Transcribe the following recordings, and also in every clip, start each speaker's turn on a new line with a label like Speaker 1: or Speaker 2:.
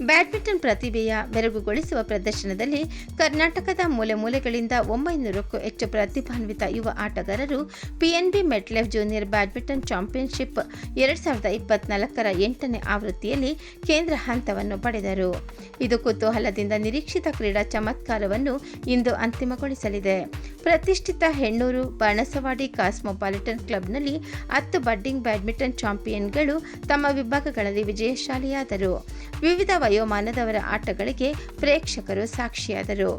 Speaker 1: Badminton ಪ್ರತಿಭೆಯ ಬೆರಗುಗೊಳಿಸುವ ಪ್ರದರ್ಶನದಲ್ಲಿ ಕರ್ನಾಟಕದ ಮೂಲೆ ಮೂಲೆಗಳಿಂದ ಒಂಬೈನೂರಕ್ಕೂ ಹೆಚ್ಚು ಪ್ರತಿಭಾನ್ವಿತ ಯುವ ಆಟಗಾರರು PNB MetLife junior badminton championship ಎರಡ್ ಸಾವಿರದ ಇಪ್ಪತ್ನಾಲ್ಕರ ಎಂಟನೇ ಆವೃತ್ತಿಯಲ್ಲಿ ಕೇಂದ್ರ ಹಂತವನ್ನು ಪಡೆದರು. ಇದು ಕುತೂಹಲದಿಂದ ನಿರೀಕ್ಷಿತ ಕ್ರೀಡಾ ಚಮತ್ಕಾರವನ್ನು ಇಂದು ಅಂತಿಮಗೊಳಿಸಲಿದೆ. ಪ್ರತಿಷ್ಠಿತ ಹೆಣ್ಣೂರು ಬಾಣಸವಾಡಿ ಕಾಸ್ಮೋಪಾಲಿಟನ್ ಕ್ಲಬ್ನಲ್ಲಿ ಹತ್ತು ಬಡ್ಡಿಂಗ್ ಬ್ಯಾಡ್ಮಿಂಟನ್ ಚಾಂಪಿಯನ್ಗಳು ತಮ್ಮ ವಿಭಾಗಗಳಲ್ಲಿ ವಿಜಯಶಾಲಿಯಾದರು. ವಿವಿಧ ವಯೋಮಾನದವರ ಆಟಗಳಿಗೆ ಪ್ರೇಕ್ಷಕರು ಸಾಕ್ಷಿಯಾದರು.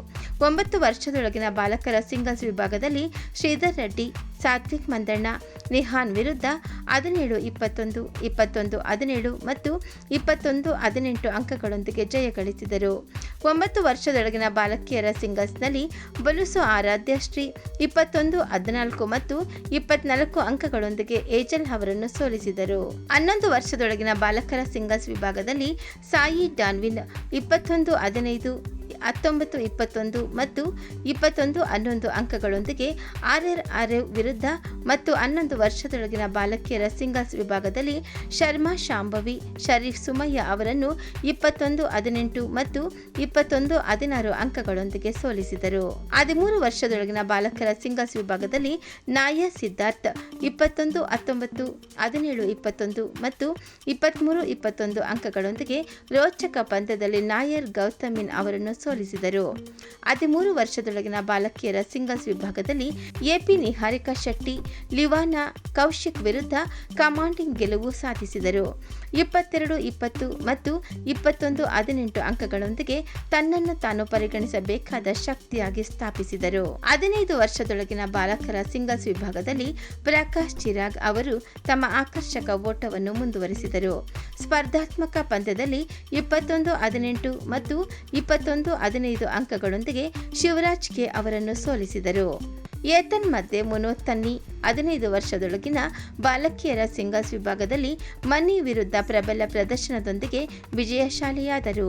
Speaker 1: ಒಂಬತ್ತು ವರ್ಷದೊಳಗಿನ ಬಾಲಕರ ಸಿಂಗಲ್ಸ್ ವಿಭಾಗದಲ್ಲಿ ಶ್ರೀಧರ್ ರೆಡ್ಡಿ, ಸಾತ್ವಿಕ್ ಮಂದಣ್ಣ, ನಿಹಾನ್ ವಿರುದ್ಧ ಹದಿನೇಳು, ಇಪ್ಪತ್ತೊಂದು ಇಪ್ಪತ್ತೊಂದು, ಹದಿನೇಳು ಮತ್ತು ಇಪ್ಪತ್ತೊಂದು, ಹದಿನೆಂಟು ಅಂಕಗಳೊಂದಿಗೆ ಜಯ ಗಳಿಸಿದರು. ಒಂಬತ್ತು ವರ್ಷದೊಳಗಿನ ಬಾಲಕಿಯರ ಸಿಂಗಲ್ಸ್ನಲ್ಲಿ ಬಲುಸು ಆರಾಧ್ಯ ಶ್ರೀ, ಇಪ್ಪತ್ತೊಂದು, ಹದಿನಾಲ್ಕು ಮತ್ತು ಇಪ್ಪತ್ನಾಲ್ಕು ಅಂಕಗಳೊಂದಿಗೆ ಏಜಲ್ ಅವರನ್ನು ಸೋಲಿಸಿದರು. ಹನ್ನೊಂದು ವರ್ಷದೊಳಗಿನ ಬಾಲಕರ ಸಿಂಗಲ್ಸ್ ವಿಭಾಗದಲ್ಲಿ ಸಾಯಿ ಡಾನ್ವಿನ್ ಇಪ್ಪತ್ತೊಂದು ಹದಿನೈದು ಹತ್ತೊಂಬತ್ತು, ಇಪ್ಪತ್ತೊಂದು ಮತ್ತು ಇಪ್ಪತ್ತೊಂದು ಹನ್ನೊಂದು ಅಂಕಗಳೊಂದಿಗೆ ಆರ್ ಆರ್ ಆರ್ ವಿರುದ್ಧ ಮತ್ತು ಹನ್ನೊಂದು ವರ್ಷದೊಳಗಿನ ಬಾಲಕಿಯರ ಸಿಂಗಲ್ಸ್ ವಿಭಾಗದಲ್ಲಿ ಶರ್ಮಾ ಶಾಂಭವಿ, ಶರೀಫ್ ಸುಮಯ್ಯ ಅವರನ್ನು ಇಪ್ಪತ್ತೊಂದು, ಹದಿನೆಂಟು ಮತ್ತು ಇಪ್ಪತ್ತೊಂದು, ಹದಿನಾರು ಅಂಕಗಳೊಂದಿಗೆ ಸೋಲಿಸಿದರು. ಹದಿಮೂರು ವರ್ಷದೊಳಗಿನ ಬಾಲಕರ ಸಿಂಗಲ್ಸ್ ವಿಭಾಗದಲ್ಲಿ ನಾಯ ಸಿದ್ಧಾರ್ಥ್, ಇಪ್ಪತ್ತೊಂದು, ಹತ್ತೊಂಬತ್ತು, ಹದಿನೇಳು, ಇಪ್ಪತ್ತೊಂದು ಮತ್ತು ಇಪ್ಪತ್ತ್ಮೂರು ಇಪ್ಪತ್ತೊಂದು ಅಂಕಗಳೊಂದಿಗೆ ರೋಚಕ ಪಂದ್ಯದಲ್ಲಿ ನಾಯರ್ ಗೌತಮಿನ್ ಅವರನ್ನು ಸೋಲಿಸಿದರು. ಹದಿಮೂರು ವರ್ಷದೊಳಗಿನ ಬಾಲಕಿಯರ ಸಿಂಗಲ್ಸ್ ವಿಭಾಗದಲ್ಲಿ ಎಪಿ ನಿಹಾರಿಕಾ ಶೆಟ್ಟಿ, ಲಿವಾನಾ ಕೌಶಿಕ್ ವಿರುದ್ಧ ಕಮಾಂಡಿಂಗ್ ಗೆಲುವು ಸಾಧಿಸಿದರು. ಇಪ್ಪತ್ತೆರಡು, ಇಪ್ಪತ್ತು ಮತ್ತು ಇಪ್ಪತ್ತೊಂದು ಹದಿನೆಂಟು ಅಂಕಗಳೊಂದಿಗೆ ತನ್ನನ್ನು ತಾನು ಪರಿಗಣಿಸಬೇಕಾದ ಶಕ್ತಿಯಾಗಿ ಸ್ಥಾಪಿಸಿದರು. ಹದಿನೈದು ವರ್ಷದೊಳಗಿನ ಬಾಲಕರ ಸಿಂಗಲ್ಸ್ ವಿಭಾಗದಲ್ಲಿ ಪ್ರಕಾಶ್ ಚಿರಾಗ್ ಅವರು ತಮ್ಮ ಆಕರ್ಷಕ ಓಟವನ್ನು ಮುಂದುವರಿಸಿದರು. ಸ್ಪರ್ಧಾತ್ಮಕ ಪಂದ್ಯದಲ್ಲಿ ಇಪ್ಪತ್ತೊಂದು, ಹದಿನೆಂಟು ಮತ್ತು ಇಪ್ಪತ್ತೊಂದು ಹದಿನೈದು ಅಂಕಗಳೊಂದಿಗೆ ಶಿವರಾಜ್ ಕೆ ಅವರನ್ನು ಸೋಲಿಸಿದರು. ಏತನ್ಮಧ್ಯೆ ಮುನೋತ್ತನ್ನಿ ಹದಿನೈದು ವರ್ಷದೊಳಗಿನ ಬಾಲಕಿಯರ ಸಿಂಗಲ್ಸ್ ವಿಭಾಗದಲ್ಲಿ ಮನಿ ವಿರುದ್ಧ ಪ್ರಬಲ ಪ್ರದರ್ಶನದೊಂದಿಗೆ ವಿಜಯಶಾಲಿಯಾದರು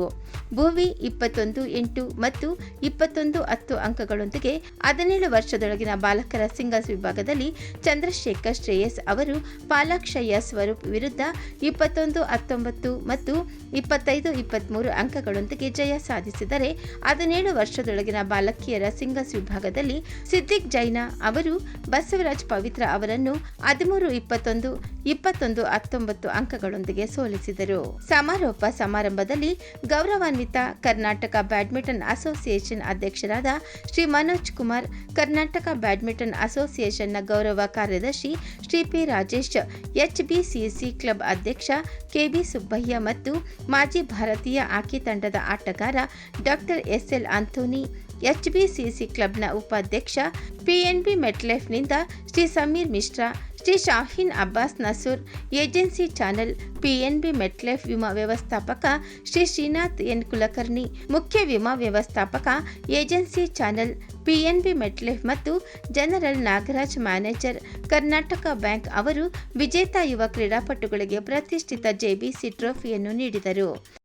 Speaker 1: ಭೂವಿ ಇಪ್ಪತ್ತೊಂದು, ಎಂಟು ಮತ್ತು ಇಪ್ಪತ್ತೊಂದು ಹತ್ತು ಅಂಕಗಳೊಂದಿಗೆ ಹದಿನೇಳು ವರ್ಷದೊಳಗಿನ ಬಾಲಕರ ಸಿಂಗಲ್ಸ್ ವಿಭಾಗದಲ್ಲಿ ಚಂದ್ರಶೇಖರ್ ಶ್ರೇಯಸ್ ಅವರು ಪಾಲಾಕ್ಷಯ್ಯ ಸ್ವರೂಪ್ ವಿರುದ್ಧ ಇಪ್ಪತ್ತೊಂದು, ಹತ್ತೊಂಬತ್ತು ಮತ್ತು ಇಪ್ಪತ್ತೈದು ಇಪ್ಪತ್ತ್ಮೂರು ಅಂಕಗಳೊಂದಿಗೆ ಜಯ ಸಾಧಿಸಿದರೆ ಹದಿನೇಳು ವರ್ಷದೊಳಗಿನ ಬಾಲಕಿಯರ ಸಿಂಗಲ್ಸ್ ವಿಭಾಗದಲ್ಲಿ ಸಿದ್ದಿಕ್ ಜೈನಾ ಅವರು ಬಸವರಾಜ್ ಪವಿತ್ರ ಅವರನ್ನು ಹದಿಮೂರು, ಇಪ್ಪತ್ತೊಂದು ಇಪ್ಪತ್ತೊಂದು, ಹತ್ತೊಂಬತ್ತು ಅಂಕಗಳೊಂದಿಗೆ ಸೋಲಿಸಿದರು. ಸಮಾರೋಪ ಸಮಾರಂಭದಲ್ಲಿ ಗೌರವಾನ್ವಿತ ಕರ್ನಾಟಕ ಬ್ಯಾಡ್ಮಿಂಟನ್ ಅಸೋಸಿಯೇಷನ್ ಅಧ್ಯಕ್ಷರಾದ ಶ್ರೀ ಮನೋಜ್ ಕುಮಾರ್, ಕರ್ನಾಟಕ ಬ್ಯಾಡ್ಮಿಂಟನ್ ಅಸೋಸಿಯೇಷನ್ನ ಗೌರವ ಕಾರ್ಯದರ್ಶಿ Shri P Rajesh HBCC club ಅಧ್ಯಕ್ಷ ಕೆಬಿ ಸುಬ್ಬಯ್ಯ ಮತ್ತು ಮಾಜಿ ಭಾರತೀಯ ಹಾಕಿ ತಂಡದ ಆಟಗಾರ ಡಾಕ್ಟರ್ ಎಸ್ಎಲ್ ಎಚ್ಬಿಸಿಸಿ ಕ್ಲಬ್ನ ಉಪಾಧ್ಯಕ್ಷ PNB ಮೆಟ್ಲೆಫ್ನಿಂದ Shri Sameer Mishra, Shri Shaheen Abbas Nasoor, agency channel PNB MetLife ವಿಮಾ ವ್ಯವಸ್ಥಾಪಕ ಶ್ರೀ ಶ್ರೀನಾಥ್ ಎನ್. ಕುಲಕರ್ಣಿ, ಮುಖ್ಯ ವಿಮಾ ವ್ಯವಸ್ಥಾಪಕ ಏಜೆನ್ಸಿ ಚಾನೆಲ್ ಪಿಎನ್ಬಿ ಮೆಟ್ಲೆಫ್ ಮತ್ತು general Nagaraj manager Karnataka bank ಅವರು ವಿಜೇತ ಯುವ ಕ್ರೀಡಾಪಟುಗಳಿಗೆ ಪ್ರತಿಷ್ಠಿತ ಜೆಬಿಸಿ ಟ್ರೋಫಿಯನ್ನು ನೀಡಿದರು.